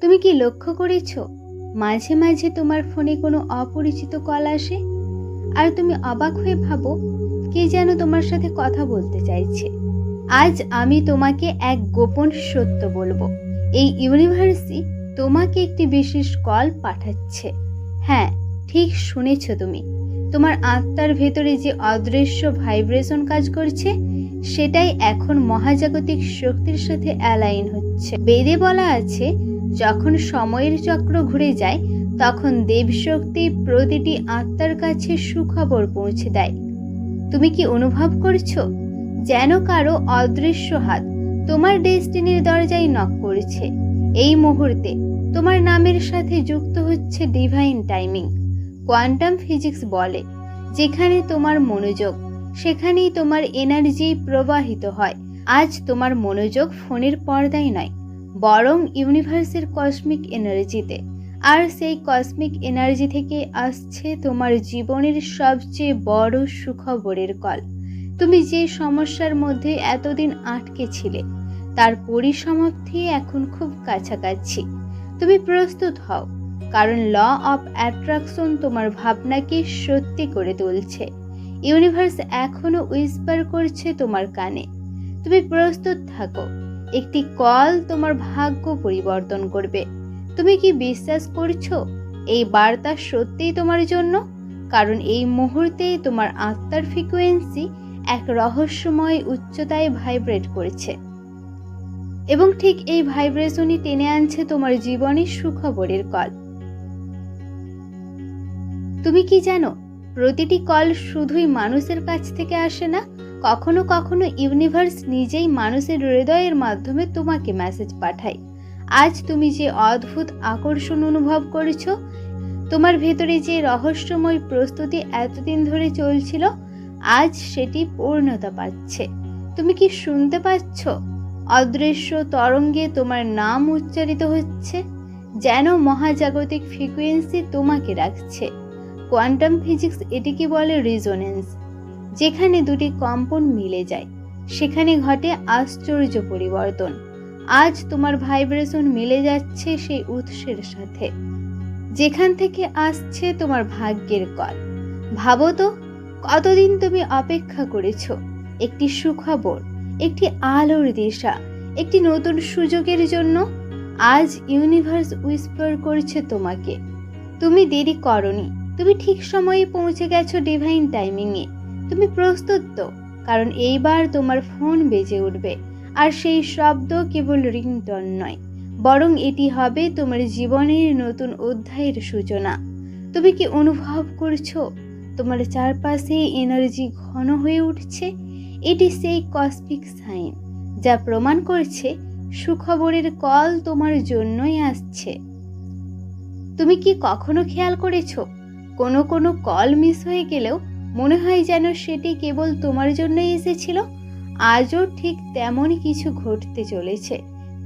তুমি কি লক্ষ্য করেছ? মাঝে মাঝে তোমার ফোনে কোনো অপরিচিত কল আসে? আর তুমি অবাক হয়ে ভাবো, কে যেন তোমার সাথে কথা বলতে চাইছে। আজ আমি তোমাকে এক গোপন সত্য বলব। এই ইউনিভার্সই তোমাকে একটি বিশেষ কল পাঠাচ্ছে। হ্যাঁ ঠিক শুনেছ তুমি। তোমার আত্মার ভেতরে যে অদৃশ্য ভাইব্রেশন কাজ করছে, সেটাই এখন মহাজাগতিক শক্তির সাথে অ্যালাইন হচ্ছে। বেদে বলা আছে যখন সময়ের চক্র ঘুরে যায়, তখন দেবশক্তি প্রতিটি আত্মার কাছে সুখবর পৌঁছে দেয়। তুমি কি অনুভব করছ? যেন কারও অদৃশ্য হাত তোমার ডেস্টিনির দরজায় নক করেছে। এই মুহূর্তে তোমার নামের সাথে যুক্ত হচ্ছে ডিভাইন টাইমিং। কোয়ান্টাম ফিজিক্স বলে, যেখানে তোমার মনোযোগ, সেখানেই তোমার এনার্জি প্রবাহিত হয়। আজ তোমার মনোযোগ ফোনের পর্দায় নয় বরং ইউনিভার্সের কসমিক এনার্জিতে। আর সেই কসমিক এনার্জি থেকে আসছে তোমার জীবনের সবচেয়ে বড় সুখবরের কল। তুমি যে সমস্যার মধ্যে এতদিন আটকে ছিলে, তার পরিসমাপ্তি এখন খুব কাছাকাছি। তুমি প্রস্তুত হও, কারণ ল অফ অ্যাট্রাকশন তোমার ভাবনাকে সত্যি করে তুলছে। ইউনিভার্স এখনও উইসপার করছে তোমার কানে। তুমি প্রস্তুত থাকো একটি কল তোমার ভাগ্য পরিবর্তন করবে। তুমি কি বিশ্বাস করছ? এই বার্তা সত্যিই তোমার জন্য? কারণ এই মুহূর্তে তোমার আত্মার ফ্রিকোয়েন্সি এক রহস্যময় উচ্চতায় ভাইব্রেট করছে। এবং ঠিক এই ভাইব্রেশনই টেনে আনছে তোমার জীবনে সুখবরের কল। তুমি কি জানো, প্রতিটি কল শুধুই মানুষের কাছ থেকে আসে না কখনো কখনো ইউনিভার্স নিজেই মানুষের হৃদয়ের মাধ্যমে তোমাকে মেসেজ পাঠায়। আজ তুমি যে অদ্ভুত আকর্ষণ অনুভব করেছ, তোমার ভেতরে যে রহস্যময় প্রস্তুতি এতদিন ধরে চলছিল, আজ সেটি পূর্ণতা পাচ্ছে। তুমি কি শুনতে পাচ্ছ? অদৃশ্য তরঙ্গে তোমার নাম উচ্চারিত হচ্ছে, যেন মহাজাগতিক ফ্রিকুয়েন্সি তোমাকে রাখছে। কোয়ান্টাম ফিজিক্স এটিকে বলে রিজোনেন্স যেখানে দুটি কম্পন মিলে যায়, সেখানে ঘটে আশ্চর্য পরিবর্তন। আজ তোমার ভাইব্রেশন মিলে যাচ্ছে সেই উৎসের সাথে। যেখান থেকে আসছে তোমার ভাগ্যের কল। ভাবো তো, কতদিন তুমি অপেক্ষা করেছ? একটি সুখবর, একটি আলোর দিশা, একটি নতুন সুযোগের জন্য? আজ ইউনিভার্স উইসপার করছে তোমাকে। তুমি দেরি করনি, তুমি ঠিক সময়ে পৌঁছে গেছো ডিভাইন টাইমিংয়ে। তুমি প্রস্তুত তো? কারণ এইবার তোমার ফোন বেজে উঠবে। আর সেই শব্দ কেবল রিংটন নয়, বরং এটি হবে তোমার জীবনের নতুন অধ্যায়ের সূচনা। তুমি কি অনুভব করছ? তোমার চারপাশে এনার্জি ঘন হয়ে উঠছে? এটি সেই কসমিক সাইন, যা প্রমাণ করছে সুখবরের কল তোমার জন্যই আসছে। তুমি কি কখনো খেয়াল করেছ? কোনো কোনো কল মিস হয়ে গেলেও মনে হয় যেন সেটি কেবল তোমার জন্যই এসেছিল। আজও ঠিক তেমনই কিছু ঘটতে চলেছে।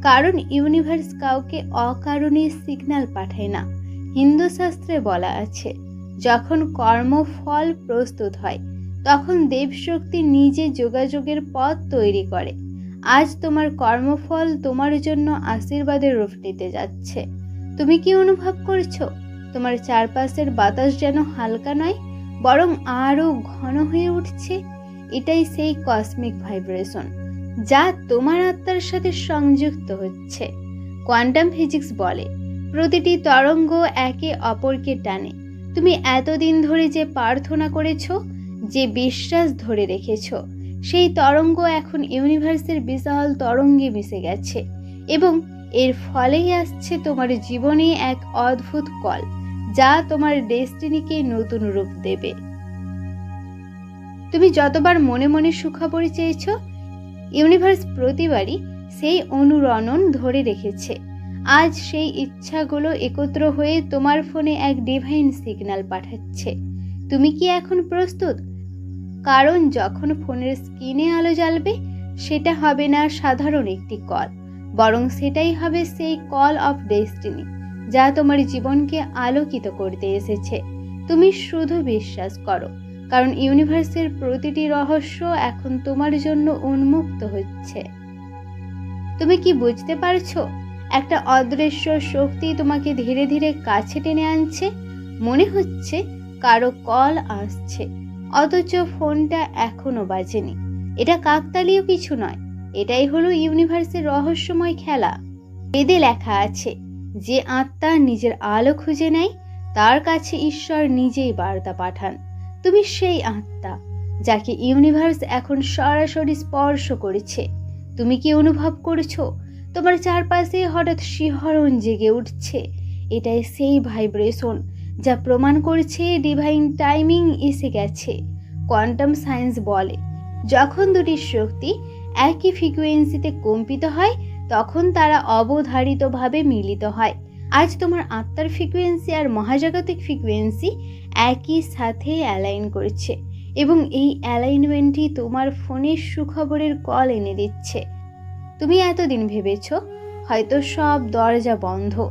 কারণ ইউনিভার্স কাউকে অকারণে সিগন্যাল পাঠায় না, হিন্দু শাস্ত্রে বলা আছে। যখন কর্মফল প্রস্তুত হয়, তখন দেবশক্তি নিজে যোগাযোগের পথ তৈরি করে। আজ তোমার কর্মফল তোমার জন্য আশীর্বাদের রূপ নিতে যাচ্ছে। তুমি কি অনুভব করছ? তোমার চারপাশের বাতাস যেন হালকা নয় বরং আরও ঘন হয়ে উঠছে এটাই সেই কসমিক ভাইব্রেশন যা তোমার আত্মার সাথে সংযুক্ত হচ্ছে। কোয়ান্টাম ফিজিক্স বলে, প্রতিটি তরঙ্গ একে অপরকে টানে। তুমি এতদিন ধরে যে প্রার্থনা করেছ, যে বিশ্বাস ধরে রেখেছ, সেই তরঙ্গ এখন ইউনিভার্সের বিশাল তরঙ্গে মিশে গেছে এবং এর ফলেই আসছে তোমার জীবনে এক অদ্ভুত কল। যা তোমার ডেস্টিনিকে নতুন রূপ দেবে। তুমি যতবার মনে মনে সুখবর চেয়েছ, ইউনিভার্স প্রতিবারই সেই অনুরণন ধরে রেখেছে। আজ সেই ইচ্ছাগুলো একত্র হয়ে তোমার ফোনে এক ডিভাইন সিগন্যাল পাঠাচ্ছে। তুমি কি এখন প্রস্তুত? কারণ যখন ফোনের স্ক্রিনে আলো জ্বালবে, সেটা হবে না সাধারণ একটি কল বরং সেটাই হবে সেই কল অফ ডেস্টিনি যা তোমার জীবনকে আলোকিত করতে এসেছে। তুমি শুধু বিশ্বাস করো, কারণ ইউনিভার্সের প্রতিটি রহস্য এখন তোমার জন্য উন্মুক্ত হচ্ছে। তুমি কি বুঝতে পারছ? একটা অদৃশ্য শক্তি তোমাকে ধীরে ধীরে কাছে টেনে আনছে। মনে হচ্ছে কারও কল আসছে, অথচ ফোনটা এখনও বাজেনি। এটা কাকতালীয় কিছু নয়, এটাই হলো ইউনিভার্সের রহস্যময় খেলা। বেদে লেখা আছে যে আত্মা নিজের আলো খুঁজে নেয়, তার কাছে ঈশ্বর নিজেই বার্তা পাঠান। তুমি সেই আত্মা যাকে ইউনিভার্স এখন সরাসরি স্পর্শ করেছে। তুমি কি অনুভব করছ? তোমার চারপাশে হঠাৎ শিহরণ জেগে উঠছে। এটাই সেই ভাইব্রেশন যা প্রমাণ করছে ডিভাইন টাইমিং এসে গেছে, কোয়ান্টাম সায়েন্স বলে। যখন দুটি শক্তি একই ফ্রিকোয়েন্সিতে কম্পিত হয় তখন তারা অবধারিতভাবে মিলিত হয়। আজ তোমার আত্মার ফ্রিকোয়েন্সি আর মহাজাগতিক ফ্রিকোয়েন্সি একই সাথে অ্যালাইন করছে এবং এই অ্যালাইনমেন্টই তোমার ফোনের সুখবরের কল এনে দিচ্ছে। তুমি এতদিন ভেবেছ, হয়তো সব দরজা বন্ধ।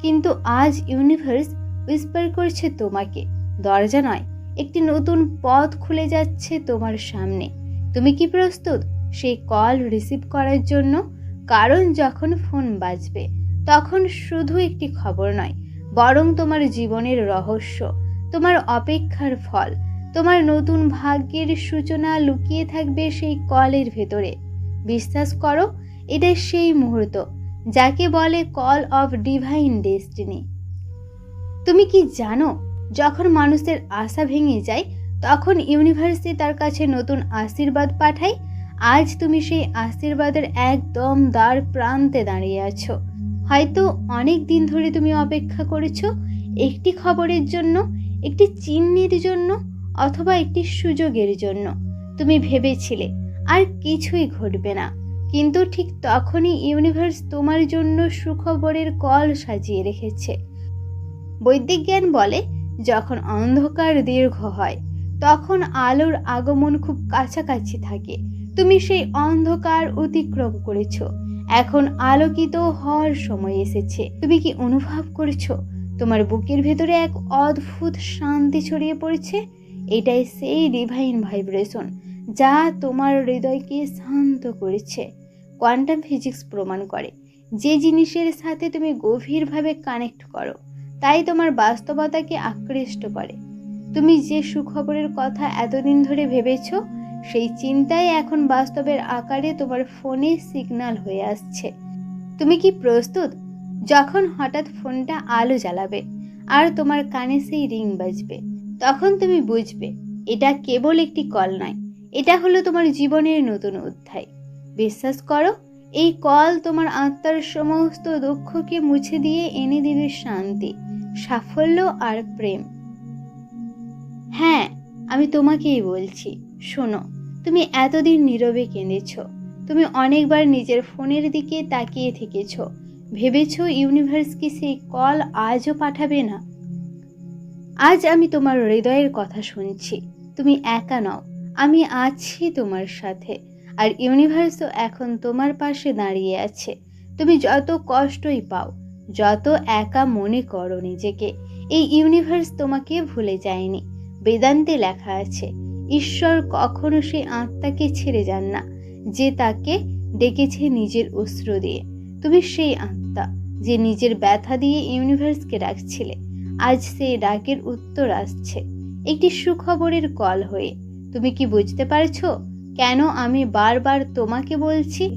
কিন্তু আজ ইউনিভার্স উইসপার করছে তোমাকে, দরজা নয়, একটি নতুন পথ খুলে যাচ্ছে তোমার সামনে। তুমি কি প্রস্তুত সেই কল রিসিভ করার জন্য? কারণ যখন ফোন বাজবে, তখন শুধু একটি খবর নয়, বরং তোমার জীবনের রহস্য, তোমার অপেক্ষার ফল, তোমার নতুন ভাগ্যের সূচনা লুকিয়ে থাকবে সেই কলের ভেতরে। বিশ্বাস করো, এটা সেই মুহূর্ত, যাকে বলে কল অফ ডিভাইন ডেস্টিনি তুমি কি জানো, যখন মানুষের আশা ভেঙে যায়, তখন ইউনিভার্সে তার কাছে নতুন আশীর্বাদ পাঠায় আজ তুমি সেই আশীর্বাদের একদম দ্বার প্রান্তে দাঁড়িয়ে আছো। হয়তো অনেক দিন ধরে তুমি অপেক্ষা করেছ একটি খবরের জন্য, একটি চিহ্নের জন্য অথবা একটি সুযোগের জন্য। তুমি ভেবেছিলে আর কিছুই ঘটবে না। কিন্তু ঠিক তখনই ইউনিভার্স তোমার জন্য সুখবরের কল সাজিয়ে রেখেছে। বৈদিক জ্ঞান বলে, যখন অন্ধকার দীর্ঘ হয়, তখন আলোর আগমন খুব কাছাকাছি থাকে। তুমি সেই অন্ধকার অতিক্রম করেছ। এখন আলোকিত হওয়ার সময় এসেছে। তুমি কি অনুভব করেছ? তোমার বুকের ভেতরে এক অদ্ভুত শান্তি ছড়িয়ে পড়েছে। এটাই সেই ডিভাইন ভাইব্রেশন যা তোমার হৃদয়কে শান্ত করেছে। কোয়ান্টাম ফিজিক্স প্রমাণ করে। যে জিনিসের সাথে তুমি গভীরভাবে কানেক্ট করো, তাই তোমার বাস্তবতাকে আকৃষ্ট করে। তুমি যে সুখবরের কথা এতদিন ধরে ভেবেছো সেই চিন্তাই এখন বাস্তবের আকারে তোমার ফোনে সিগন্যাল হয়ে আসছে। তুমি কি প্রস্তুত? যখন হঠাৎ ফোনটা আলো জ্বালাবে আর তোমার কানে সেই রিং বাজবে, তখন তুমি বুঝবে এটা কেবল একটি কল নয়, এটা হলো তোমার জীবনের নতুন অধ্যায়। বিশ্বাস করো, এই কল তোমার আত্মার সমস্ত দুঃখকে মুছে দিয়ে এনে দেবে শান্তি, সাফল্য আর প্রেম। হ্যাঁ আমি তোমাকেই বলছি, শোনো, তুমি এতদিন নীরবে কেঁদেছ। তুমি অনেকবার নিজের ফোনের দিকে তাকিয়ে থেকেছ। ভেবেছ ইউনিভার্স কি সেই কল আজও পাঠাবে না? আজ আমি তোমার হৃদয়ের কথা শুনছি। তুমি একা নও, আমি আছি তোমার সাথে। আর ইউনিভার্সও এখন তোমার পাশে দাঁড়িয়ে আছে। তুমি যত কষ্টই পাও, যত একা মনে করো নিজেকে, এই ইউনিভার্স তোমাকে ভুলে যায়নি। বেদান্তে লেখা আছে, ঈশ্বর কখনো সেই আত্মাকে ছেড়ে যান না, যে তাকে ডেকেছে নিজের অস্ত্র দিয়ে। তুমি সেই আত্মা যে নিজের ব্যথা দিয়ে ইউনিভার্সকে ডাকছিলে। আজ সেই ডাকের উত্তর আসছে। একটি সুখবরের কল হয়ে, তুমি কি বুঝতে পারছ কেন আমি বারবার তোমাকে বলছি?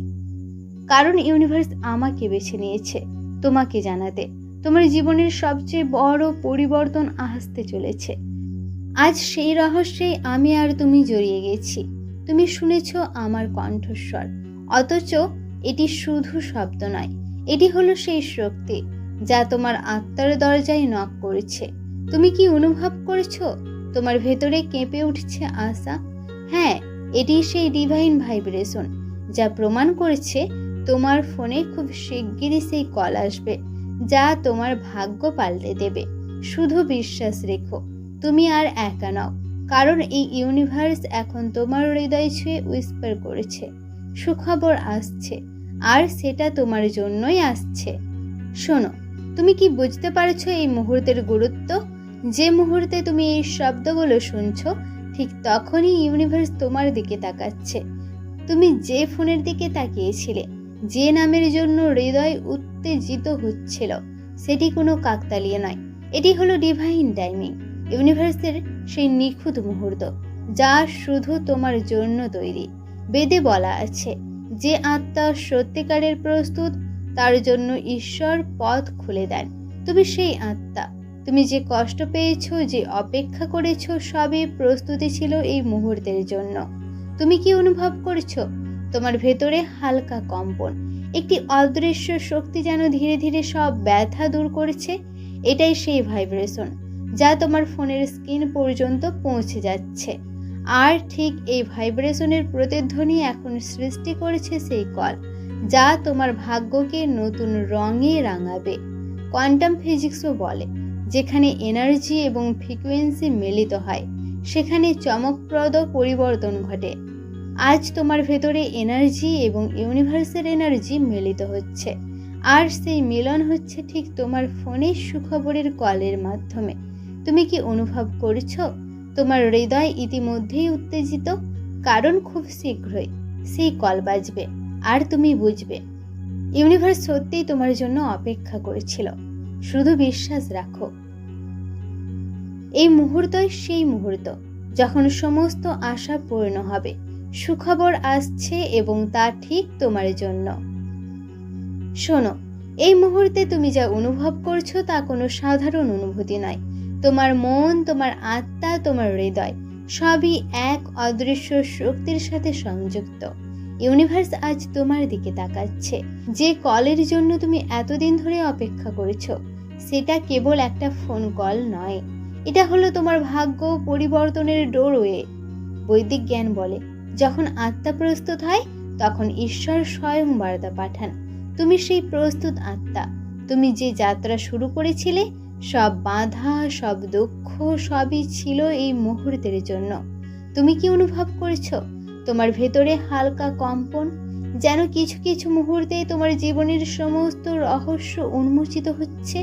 কারণ ইউনিভার্স আমাকে বেছে নিয়েছে, তোমাকে জানাতে। তোমার জীবনের সবচেয়ে বড় পরিবর্তন আসতে চলেছে। আজ সেই রহস্যে আমি আর তুমি জড়িয়ে গেছি। তুমি শুনেছ আমার কণ্ঠস্বর। অথচ এটি শুধু শব্দ নয়, এটি হলো সেই শক্তি যা তোমার আত্মার দরজায় নক করেছে। তুমি কি অনুভব করছ? তোমার ভেতরে কেঁপে উঠছে আশা। হ্যাঁ এটি সেই ডিভাইন ভাইব্রেশন যা প্রমাণ করেছে তোমার ফোনে খুব শিগগিরই সেই কল আসবে, যা তোমার ভাগ্য পাল্টে দেবে। শুধু বিশ্বাস রেখো। তুমি আর একা নাও, কারণ এই ইউনিভার্স এখন তোমার হৃদয় ছুঁয়ে উইস্পার করেছে, সুখবর আসছে, আর সেটা তোমার জন্যই আসছে। শোনো, তুমি কি বুঝতে পারছ এই মুহূর্তের গুরুত্ব? যে মুহূর্তে তুমি এই শব্দগুলো শুনছো, ঠিক তখনই ইউনিভার্স তোমার দিকে তাকাচ্ছে। তুমি যে ফোনের দিকে তাকিয়েছিলে, যে নামের জন্য হৃদয় উত্তেজিত হচ্ছিল, সেটি কোনো কাকতালিয়ে নয়। এটি হলো ডিভাইন টাইমিং ইউনিভার্সের সেই নিখুঁত মুহূর্ত, যা শুধু তোমার জন্য তৈরি। বেদে বলা আছে, যে আত্মা সত্যিকারের প্রস্তুত, তার জন্য ঈশ্বর পথ খুলে দেন। তুমি সেই আত্মা। তুমি যে কষ্ট পেয়েছ, যে অপেক্ষা করেছ, সবই প্রস্তুতি ছিল এই মুহূর্তের জন্য। তুমি কি অনুভব করছ? তোমার ভেতরে হালকা কম্পন। একটি অদৃশ্য শক্তি যেন ধীরে ধীরে সব ব্যথা দূর করছে, এটাই সেই ভাইব্রেশন। যা তোমার ফোনের স্ক্রিন পর্যন্ত পৌঁছে যাচ্ছে। আর ঠিক এই ভাইব্রেশনের প্রতিধ্বনি এখন সৃষ্টি করেছে সেই কল, যা তোমার ভাগ্যকে নতুন রঙে রাঙাবে। কোয়ান্টাম ফিজিক্সও বলে, যেখানে এনার্জি এবং ফ্রিকুয়েন্সি মিলিত হয়, সেখানে চমকপ্রদ পরিবর্তন ঘটে। আজ তোমার ভেতরে এনার্জি এবং ইউনিভার্সের এনার্জি মিলিত হচ্ছে, আর সেই মিলন হচ্ছে ঠিক তোমার ফোনের সুখবরের কলের মাধ্যমে। তুমি কি অনুভব করছ? তোমার হৃদয় ইতিমধ্যেই উত্তেজিত, কারণ খুব শীঘ্রই সেই কল বাজবে, আর তুমি বুঝবে। ইউনিভার্স সত্যিই তোমার জন্য অপেক্ষা করেছিল। শুধু বিশ্বাস রাখো। এই মুহূর্তই সেই মুহূর্ত যখন সমস্ত আশা পূর্ণ হবে, সুখবর আসছে এবং তা ঠিক তোমার জন্য। শোনো, এই মুহূর্তে তুমি যা অনুভব করছ তা কোনো সাধারণ অনুভূতি নয়। তোমার মন, তোমার আত্মা, তোমার হৃদয় সবই এক অদৃশ্য শক্তির সাথে সংযুক্ত। ইউনিভার্স আজ তোমার দিকে তাকাচ্ছে। যে কলের জন্য তুমি এতদিন ধরে অপেক্ষা করেছ, সেটা কেবল একটা ফোন কল নয়। এটা হলো তোমার ভাগ্য পরিবর্তনের ডোরওয়ে বৈদিক জ্ঞান বলে, যখন আত্মা প্রস্তুত হয়, তখন ঈশ্বর স্বয়ং বার্তা পাঠান। তুমি সেই প্রস্তুত আত্মা। তুমি যে যাত্রা শুরু করেছিলে সব বাধা, সব দুঃখ, সবই ছিল এই মুহূর্তের জন্য। তুমি কি অনুভব করছ? তোমার ভেতরে হালকা কম্পন, যেন কিছু কিছু মুহূর্তে তোমার জীবনের সমস্ত রহস্য উন্মোচিত হচ্ছে?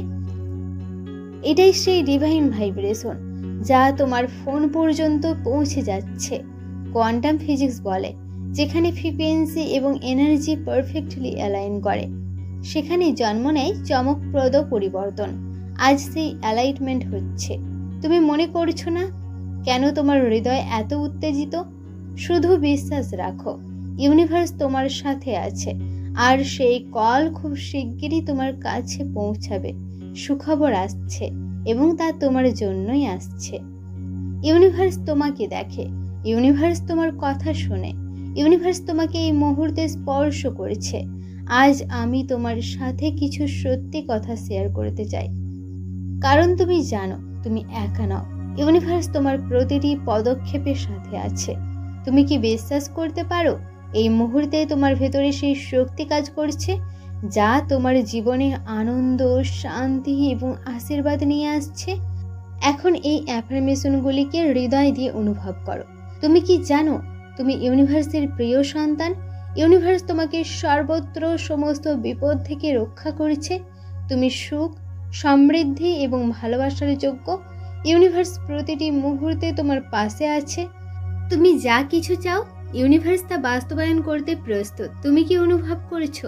এটাই সেই ডিভাইন ভাইব্রেশন যা তোমার ফোন পর্যন্ত পৌঁছে যাচ্ছে কোয়ান্টাম ফিজিক্স বলে, যেখানে ফ্রিকোয়েন্সি এবং এনার্জি পারফেক্টলি অ্যালাইন করে। সেখানে জন্ম নেয় চমকপ্রদ পরিবর্তন আজ সেই অ্যালাইটমেন্ট হচ্ছে। তুমি মনে করছ না কেন তোমার হৃদয় এত উত্তেজিত? শুধু বিশ্বাস রাখো ইউনিভার্স তোমার সাথে আছে, আর সেই কল খুব শিগগিরই তোমার কাছে পৌঁছাবে, সুখবর আসছে এবং তা তোমার জন্যই আসছে। ইউনিভার্স তোমাকে দেখে ইউনিভার্স তোমার কথা শোনে ইউনিভার্স তোমাকে এই মুহূর্তে স্পর্শ করেছে। আজ আমি তোমার সাথে কিছু সত্যি কথা শেয়ার করতে চাই। কারণ তুমি জানো, তুমি একা নও। ইউনিভার্স তোমার প্রতিটি পদক্ষেপের সাথে আছে। তুমি কি বিশ্বাস করতে পারো? এই মুহূর্তে তোমার ভেতরে সেই শক্তি কাজ করছে, যা তোমার জীবনে আনন্দ, শান্তি এবং আশীর্বাদ নিয়ে আসছে। এখন এই অ্যাফার্মেশনগুলিকে হৃদয় দিয়ে অনুভব করো। তুমি কি জানো, তুমি ইউনিভার্সের প্রিয় সন্তান? ইউনিভার্স তোমাকে সর্বত্র সমস্ত বিপদ থেকে রক্ষা করেছে। তুমি সুখ সমৃদ্ধি এবং ভালোবাসার যোগ্য ইউনিভার্স প্রতিটি মুহূর্তে তোমার পাশে আছে। তুমি যা কিছু চাও, ইউনিভার্স তা বাস্তবায়ন করতে প্রস্তুত। তুমি কি অনুভব করেছ?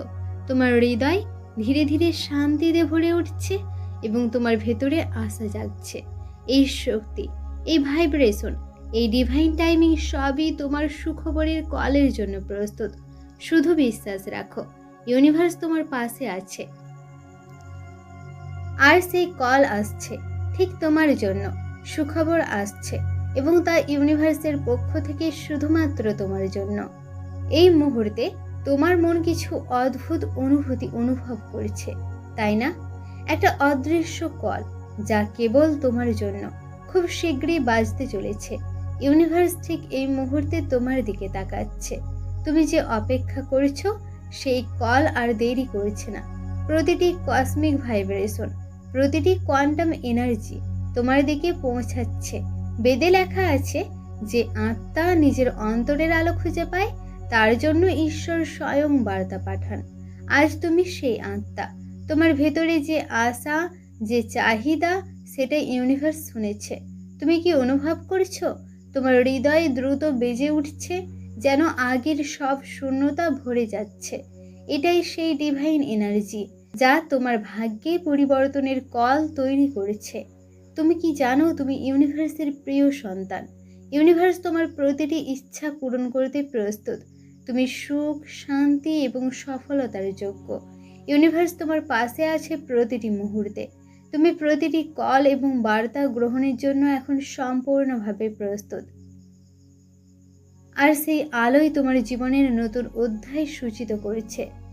তোমার হৃদয় ধীরে ধীরে শান্তিতে ভরে উঠছে এবং তোমার ভেতরে আশা জাগছে। এই শক্তি, এই ভাইব্রেশন, এই ডিভাইন টাইমিং সবই তোমার সুখবরের কলের জন্য প্রস্তুত। শুধু বিশ্বাস রাখো, ইউনিভার্স তোমার পাশে আছে। আর সেই কল আসছে, ঠিক তোমার জন্য। সুখবর আসছে এবং তা ইউনিভার্সের পক্ষ থেকে শুধুমাত্র তোমার জন্য। এই মুহূর্তে তোমার মন কিছু অদ্ভুত অনুভূতি অনুভব করছে, তাই না? একটা অদৃশ্য কল, যা কেবল তোমার জন্য, খুব শীঘ্রই বাজতে চলেছে। ইউনিভার্স ঠিক এই মুহূর্তে তোমার দিকে তাকাচ্ছে। তুমি যে অপেক্ষা করেছ, সেই কল আর দেরি করছে না। প্রতিটি কসমিক ভাইব্রেশন প্রতিটি কোয়ান্টাম এনার্জি তোমার দিকে পৌঁছাচ্ছে। বেদে লেখা আছে যে আত্মা নিজের অন্তরের আলো খুঁজে পায়, তার জন্য ঈশ্বর স্বয়ং বার্তা পাঠান। আজ তুমি সেই আত্মা। তোমার ভেতরে যে আশা, যে চাহিদা, সেটা ইউনিভার্স শুনেছে। তুমি কি অনুভব করছ? তোমার হৃদয় দ্রুত বেজে উঠছে, যেন আগের সব শূন্যতা ভরে যাচ্ছে। এটাই সেই ডিভাইন এনার্জি যা তোমার ভাগ্যে পরিবর্তনের কল তৈরি করেছে। তুমি কি জানো, তুমি ইউনিভার্সের প্রিয় সন্তান। ইউনিভার্স তোমার প্রতিটি ইচ্ছা পূরণ করতে প্রস্তুত। তুমি সুখ, শান্তি এবং সফলতার যোগ্য। ইউনিভার্স তোমার পাশে আছে প্রতিটি মুহূর্তে। তুমি প্রতিটি কল এবং বার্তা গ্রহণের জন্য এখন সম্পূর্ণভাবে প্রস্তুত। আর সেই আলোই তোমার জীবনের নতুন অধ্যায় সূচিত করেছে।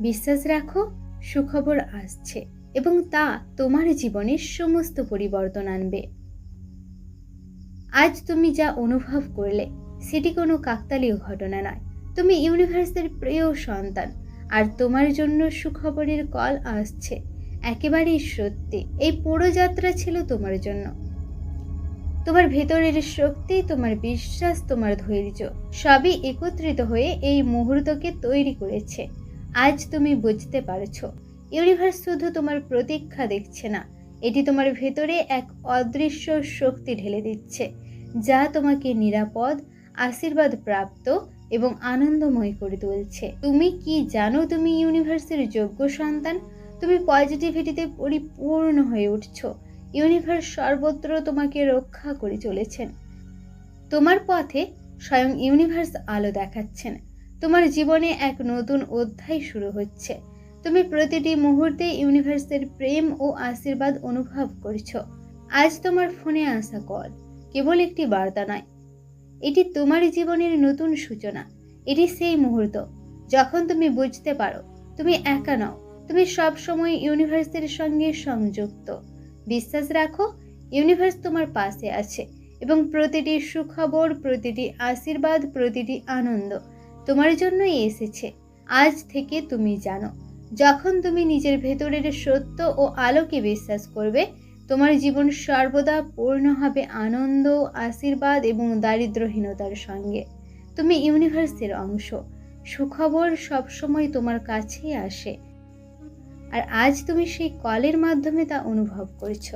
বিশ্বাস রাখো, সুখবর আসছে এবং তা তোমার জীবনে সমস্ত পরিবর্তন আনবে। আজ তুমি যা অনুভব করলে, সেটি কোনো কাকতালীয় ঘটনা নয়। তুমি ইউনিভার্সের প্রিয় সন্তান, আর তোমার জন্য সুখবরের কল আসছে। একেবারেই সত্যি, এই পুরো যাত্রা ছিল তোমার জন্য। তোমার ভেতরের শক্তি, তোমার বিশ্বাস, তোমার ধৈর্য, সবই একত্রিত হয়ে এই মুহূর্তকে তৈরি করেছে। আজ তুমি বুঝতে পারছ। ইউনিভার্স শুধু তোমার প্রতীক্ষা দেখছে না, এটি তোমার ভেতরে এক অদৃশ্য শক্তি ঢেলে দিচ্ছে, যা তোমাকে নিরাপদ আশীর্বাদ প্রাপ্ত এবং আনন্দময় করে তুলছে। তুমি কি জানো তুমি ইউনিভার্সের যোগ্য সন্তান? তুমি পজিটিভিটিতে পরিপূর্ণ হয়ে উঠছো। ইউনিভার্স সর্বত্র তোমাকে রক্ষা করে চলেছেন। তোমার পথে স্বয়ং ইউনিভার্স আলো দেখাচ্ছেন। তোমার জীবনে এক নতুন অধ্যায় শুরু হচ্ছে। তুমি প্রতিটি মুহূর্তে ইউনিভার্সের প্রেম ও আশীর্বাদ অনুভব করছ। আজ তোমার ফোনে আসা কল, কেবল একটি বার্তা নয়। এটি তোমার জীবনের নতুন সূচনা। এটি সেই মুহূর্ত, যখন তুমি বুঝতে পারো, তুমি একা নও। তুমি সব সময় ইউনিভার্সের সঙ্গে সংযুক্ত। বিশ্বাস রাখো, ইউনিভার্স তোমার পাশে আছে এবং প্রতিটি সুখবর, প্রতিটি আশীর্বাদ, প্রতিটি আনন্দ তোমার জন্যই এসেছে। আজ থেকে তুমি জানো, যখন তুমি নিজের ভেতরের সত্য ও আলোকে বিশ্বাস করবে, তোমার জীবন সর্বদা পূর্ণ হবে আনন্দ, আশীর্বাদ এবং দারিদ্রহীনতার সঙ্গে। তুমি ইউনিভার্সের অংশ, সুখবর সবসময় তোমার কাছেই আসে। আর আজ তুমি সেই কলের মাধ্যমে তা অনুভব করছ।